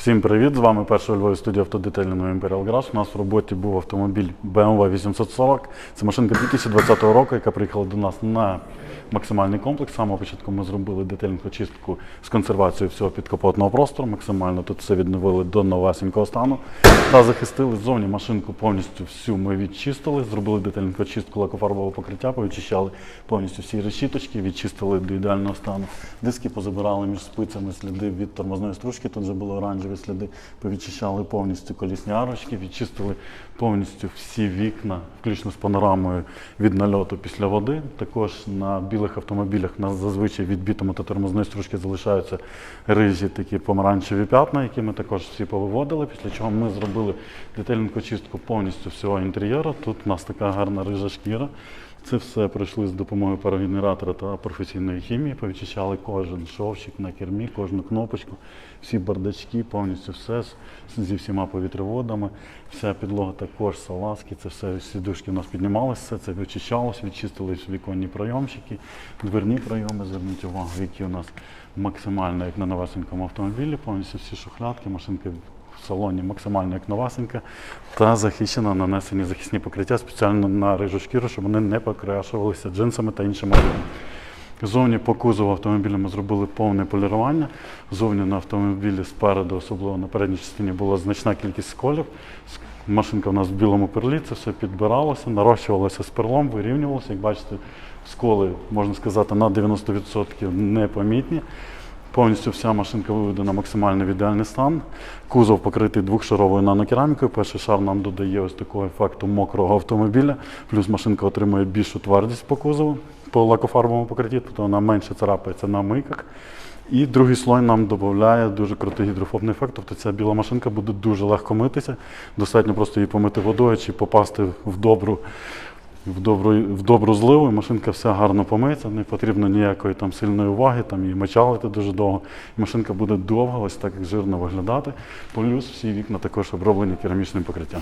Всім привіт! З вами перша у Львові студія автодетельного Imperial Garage. У нас в роботі був автомобіль BMW 840. Це машинка 2020 року, яка приїхала до нас на максимальний комплекс. Самого початку ми зробили детальну очистку з консервацією всього підкапотного простору. Максимально тут все відновили до новесенького стану та захистили ззовні машинку повністю всю. Ми відчистили, зробили детальну очистку лакофарбового покриття, повичищали повністю всі решіточки, відчистили до ідеального стану. Диски позабирали між спицями сліди від тормозної стружки. Тут вже були оранжеві сліди. Повідчищали повністю колісні арочки, відчистили повністю всі вікна, включно з панорамою від нальоту після води. Також на білих автомобілях на зазвичай від бітуму та тормозної стружки залишаються рижі такі помаранчеві п'ятна, які ми також всі повиводили. Після чого ми зробили детальну чистку повністю всього інтер'єру. Тут у нас така гарна рижа шкіра. Це все пройшли з допомогою парогенератора та професійної хімії. Повичищали кожен шовчик на кермі, кожну кнопочку, всі бардачки, повністю все зі всіма повітряводами. Вся підлога також салазки, це все сідушки у нас піднімалися, це вичищалось, відчистились віконні пройомчики, дверні пройоми. Зверніть увагу, які у нас максимально як на новесенькому автомобілі, повністю всі шухлядки, машинки в салоні максимально як новасенька та захищена нанесені захисні покриття спеціально на рижу шкіру, щоб вони не покрашувалися джинсами та іншими одягом. Зовні по кузову автомобіля ми зробили повне полірування. Зовні на автомобілі спереду, особливо на передній частині, була значна кількість сколів. Машинка в нас в білому перлі, це все підбиралося, нарощувалося з перлом, вирівнювалося. Як бачите, сколи, можна сказати, на 90% непомітні. Повністю вся машинка виведена максимально в ідеальний стан. Кузов покритий двохшаровою нанокерамікою. Перший шар нам додає ось такого ефекту мокрого автомобіля. Плюс машинка отримує більшу твердість по кузову по лакофарбовому покритті, тобто вона менше царапається на мийках. І другий слой нам додає дуже крутий гідрофобний ефект. Тобто ця біла машинка буде дуже легко митися. Достатньо просто її помити водою чи попасти в добру в добру, в добру зливу, і машинка вся гарно помиється, не потрібно ніякої там сильної уваги, там її мочалити дуже довго. І машинка буде довго, ось так як жирно виглядати. Плюс всі вікна також оброблені керамічним покриттям.